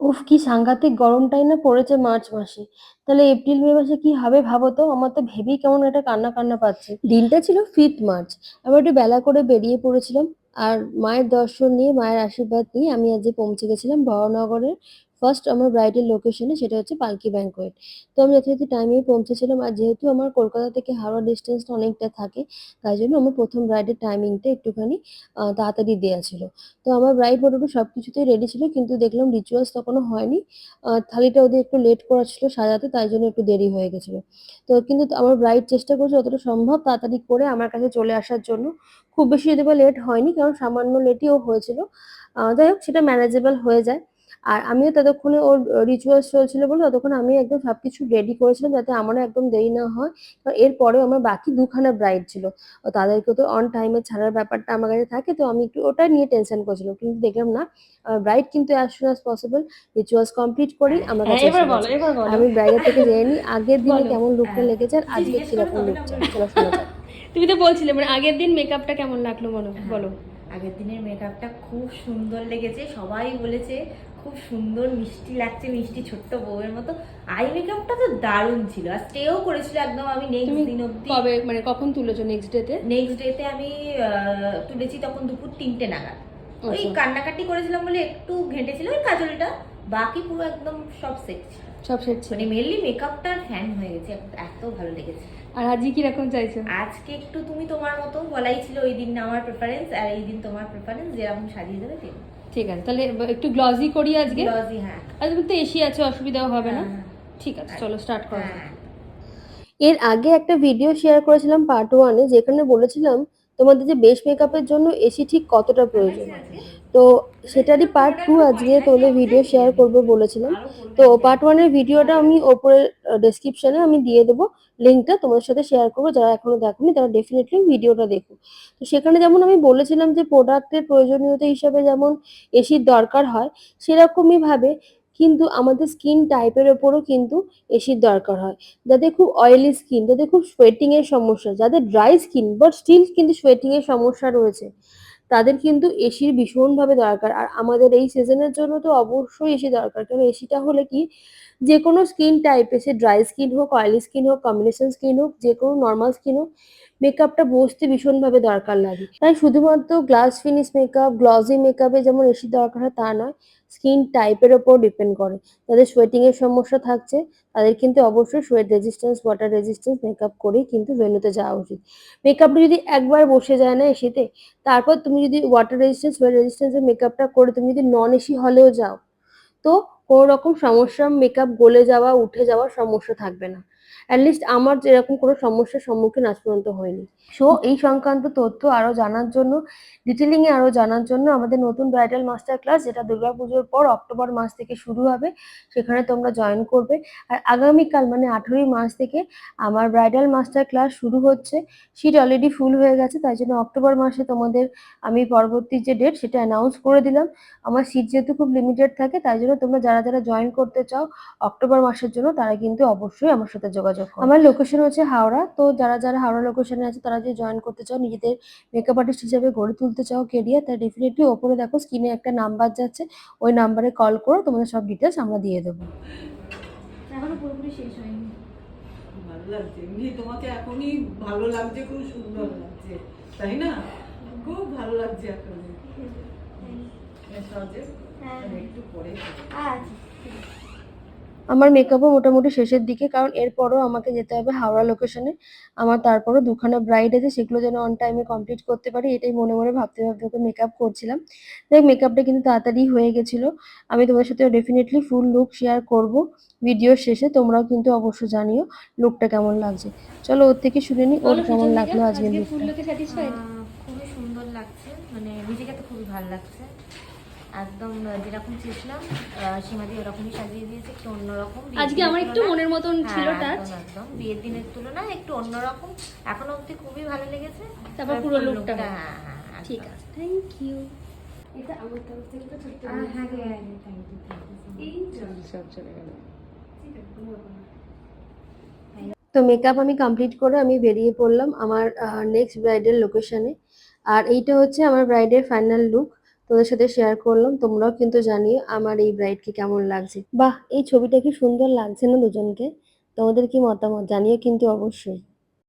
উফ! কি সাংঘাতিক গরমটাই না পড়েছে মার্চ মাসে। তাহলে এপ্রিল মে মাসে কি হবে ভাবো তো? আমার তো ভেবেই কেমন একটা কান্না, কান্না পাচ্ছে। দিনটা ছিল ফিফথ মার্চ। আমরা একটু বেলা করে বেরিয়ে পড়েছিলাম। আর মায়ের দর্শন নিয়ে, মায়ের আশীর্বাদ নিয়ে আমি আজকে পৌঁছে গেছিলাম বড়নগরের ফার্স্ট আমার ব্রাইডের লোকেশনে সেটা হচ্ছে পালকি ব্যাংকোয়েট। তো আমি যথারীতি টাইমেই পৌঁছেছিলাম। আর যেহেতু আমার কলকাতা থেকে হাওড়া ডিসটেন্সটা অনেকটা থাকে, তাই জন্য আমার প্রথম ব্রাইডের টাইমিংটা একটুখানি তাড়াতাড়ি দেওয়া ছিল। তো আমার ব্রাইড মোটামুটি সব কিছুতেই রেডি ছিল। কিন্তু দেখলাম রিচুয়ালস তখনও হয়নি। থালিটা ওদের একটু লেট করা ছিল সাজাতে তাই জন্য একটু দেরি হয়ে গেছিল তো কিন্তু আমার ব্রাইড চেষ্টা করেছে যতটা সম্ভব তাড়াতাড়ি করে আমার কাছে চলে আসার জন্য। খুব বেশি যদি বা লেট হয়নি কারণ সামান্য লেটই ও হয়েছিল। যাই হোক সেটা ম্যানেজেবল হয়ে যায়। আর আমিও ততক্ষণে ওর রিচুয়ালস চলছিল বলে ততক্ষণে আমি একদম সবকিছু রেডি করেছিলাম যাতে আমারও একদম দেরি না হয়। কারণ এরপরেও আমার বাকি ২ খানা ব্রাইড ছিল। ও তাদেরকে তো অন টাইমে ছাড়ার ব্যাপারটা আমার কাছে থাকে তো আমি একটু ওটা নিয়ে টেনশন করছিলাম। কিন্তু দেখলাম না ব্রাইড কিন্তু as soon as possible rituals complete করেই আমার হ্যাঁ কাছে বলো আমি ব্রাইডের থেকে জেনে নিই আগের দিনে কেমন লুকটা হ্যাঁ। লেগেছে আর আজকে কীরকম করো লুক তবে চাই। না চলো শোনা যাক। তুমি তো বলছিলে মানে আগের দিন মেকআপটা কেমন লাগল বলো বলো আগের দিনের মেকআপটা খুব সুন্দর লেগেছে সবাই বলেছে খুব সুন্দর মিষ্টি লাগছে মিষ্টি ছোট্ট বউয়ের মতো। আই মেকআপটা তো দারুণ ছিল আর স্টেও করেছিল একদম আমি নেক্সট দিন অব্দি কবে মানে কখন তুলেছো নেক্সট ডেতে নেক্সট ডেতে আমি তুলেছি তখন দুপুর তিনটে নাগাদ। ওই আচ্ছা। কান্নাকাটি করেছিলাম বলে একটু ঘেঁটেছিল ওই কাজলটা বাকি পুরো একদম সব সেট সব সেট ছিল। মানে মেনলি মেকআপটার ফ্যান হয়ে গেছে এত ভালো লেগেছে। আর আজকে কীরকম চাইছো? আজকে একটু তুমি তোমার মতো বলাই ছিল ওই দিন আমার প্রেফারেন্স আর এই দিন তোমার প্রেফারেন্স যেরকম সাজিয়ে দেবে ঠিক ঠিক আছে তাহলে একটু গ্লজি করি আজকে। গ্লজি হ্যাঁ। আর তুমি তো এসি আছে অসুবিধাও হবে না। হ্যাঁ, ঠিক আছে চলো স্টার্ট করো হ্যাঁ। এর আগে একটা ভিডিও শেয়ার করেছিলাম পার্ট ওয়ানে যেখানে বলেছিলাম তোমাদের যে বেশ মেকআপের জন্য এসি ঠিক কতটা প্রয়োজন? তো সেটারই পার্ট টু আজকে তোলে ভিডিও শেয়ার করব বলেছিলাম। তো পার্ট ওয়ানের ভিডিওটা আমি ওপরের ডেসক্রিপশনে আমি দিয়ে দেবো। লিঙ্কটা তোমাদের সাথে শেয়ার করব। যারা এখনও দেখোনি, তারা ডেফিনেটলি ভিডিওটা দেখো। তো সেখানে যেমন আমি বলেছিলাম যে প্রোডাক্টের প্রয়োজনীয়তা হিসাবে যেমন এসির দরকার হয়, সেরকমই ভাবে কিন্তু আমাদের স্কিন টাইপের ওপরও কিন্তু এসির দরকার হয়। যাদের খুব অয়েলি স্কিন যাদের খুব সোয়েটিংয়ের সমস্যা, যাদের ড্রাই স্কিন বাট স্টিল কিন্তু সোয়েটিংয়ের সমস্যা রয়েছে। তাদের কিন্তু এসির ভীষণভাবে দরকার। আর আমাদের এই সিজনের জন্য তো অবশ্যই এসি দরকার। কারণ এসিটা হলে কি যে কোনো স্কিন টাইপে সে ড্রাই স্কিন হোক অয়েলি স্কিন হোক কম্বিনেশন স্কিন হোক যে কোনো নর্মাল স্কিন হোক মেকআপটা বসতে ভীষণভাবে দরকার লাগে। তাই শুধুমাত্র গ্লাস ফিনিশ মেকআপ গ্লসি মেকআপে যেমন এসি দরকার হয় তা নয় স্কিন টাইপের ওপর ডিপেন্ড করে। যাদের সোয়েটিং এর সমস্যা থাকছে, তাদের কিন্তু অবশ্যই sweat resistance water resistance makeup করেই কিন্তু ভেন্যুতে যাওয়া উচিত। মেকআপটা যদি একবার বসে যায় না এসিতে, তারপর তুমি যদি ওয়াটার রেজিস্ট্যান্স সোয়েট রেজিস্ট্যান্সের মেকআপটা করে তুমি যদি নন এসি হলেও যাও, তো কোনো রকম সমস্যা মেকআপ গলে যাওয়া, উঠে যাওয়ার সমস্যা থাকবে না। অ্যাটলিস্ট আমার যেরকম কোনো সমস্যার সম্মুখীন আজ পর্যন্ত হয়নি। সো এই সংক্রান্ত তথ্য আরও জানার জন্য ডিটেলিং এ আরও জানার জন্য আমাদের নতুন ব্রাইডাল মাস্টার ক্লাস যেটা দুর্গাপুজোর পর অক্টোবর মাস থেকে শুরু হবে, সেখানে তোমরা জয়েন করবে। আর আগামীকাল মানে আঠেরোই মাস থেকে আমার ব্রাইডাল মাস্টার ক্লাস শুরু হচ্ছে। সিট অলরেডি ফুল হয়ে গেছে, তাই জন্য অক্টোবর মাসে তোমাদের আমি পরবর্তী যে ডেট সেটা অ্যানাউন্স করে দিলাম। আমার সিট যেহেতু খুব লিমিটেড থাকে, তাই জন্য তোমরা যারা যারা জয়েন করতে চাও, অক্টোবর মাসের জন্য, তারা কিন্তু অবশ্যই আমার সাথে যোগাযোগ আমার লোকেশন হচ্ছে হাওড়া। তো যারা যারা হাওড়া লোকেশনে আছে তারা যদি জয়েন করতে চাও নিজেদের মেকআপ আর্টিস্ট হিসেবে গড়ে তুলতে চাও কেরিয়ার তাহলে ডেফিনেটলি ওপরে দেখো স্ক্রিনে একটা নাম্বার যাচ্ছে। ওই নাম্বারে কল করো তোমাদের সব ডিটেলস আমরা দিয়ে দেবো। এখনও পুরোপুরি শেষ হয়নি। ভালো লাগছে। এমনি তোমাকে এখনই ভালো লাগছে খুব সুন্দর লাগছে। তাই না? খুব ভালো লাগছে এখন। সহজে একটু পরে। আমার মেকআপও মোটামুটি শেষের দিকে কারণ এরপরও আমাকে যেতে হবে হাওড়া লোকেশনে আমার তারপরও দুখানা ব্রাইড আছে সেগুলো যেন অন টাইমে কমপ্লিট করতে পারি এটাই মনে মনে ভাবতে ভাবতে ওকে মেকআপ করছিলাম। দেখ মেকআপটা কিন্তু তাড়াতাড়ি হয়ে গেছিল। আমি তোমাদের সাথে ডেফিনেটলি ফুল লুক শেয়ার করব ভিডিওর শেষে তোমরাও কিন্তু অবশ্য জানিও লুকটা কেমন লাগছে। চলো ওর থেকে শুনে নিই ওর কেমন লাগল আজকে লুকটা খুবই সুন্দর লাগছে মানে নিজেকে তো খুবই ভালো লাগছে। একদম যেরকম চেয়েছিলাম আহ, সীমাদি ওরকমই সাজিয়ে দিয়েছে একটু অন্যরকম। আজকে আমার একটু মনের মতন ছিল হ্যাঁ, টাচ একদম একদম। বিয়ের দিনের তুলনায় একটু অন্যরকম। এখন অবধি খুবই ভালো লেগেছে। তারপর পুরো lookটা, হ্যাঁ হ্যাঁ ঠিক আছে থ্যাংক ইউ এটা আমার তরফ থেকে তো ছোট্ট হ্যাঁ হ্যাঁ হ্যাঁ থ্যাংক ইউ থ্যাংক ইউ এই সব চলে গেল। তো মেকআপ আমি কমপ্লিট করে আমি বেরিয়ে পড়লাম আমার নেক্সট ব্রাইডের লোকেশানে আর এইটা হচ্ছে আমার ব্রাইডের ফাইনাল লুক তোদের সাথে শেয়ার করলাম, তোমরাও কিন্তু জানিও আমার এই ব্রাইডকে কেমন লাগছে। বাহ, এই ছবিটা কি সুন্দর লাগছে না দুজনকে? তোমাদের কি মতামত? জানিও কিন্তু অবশ্যই।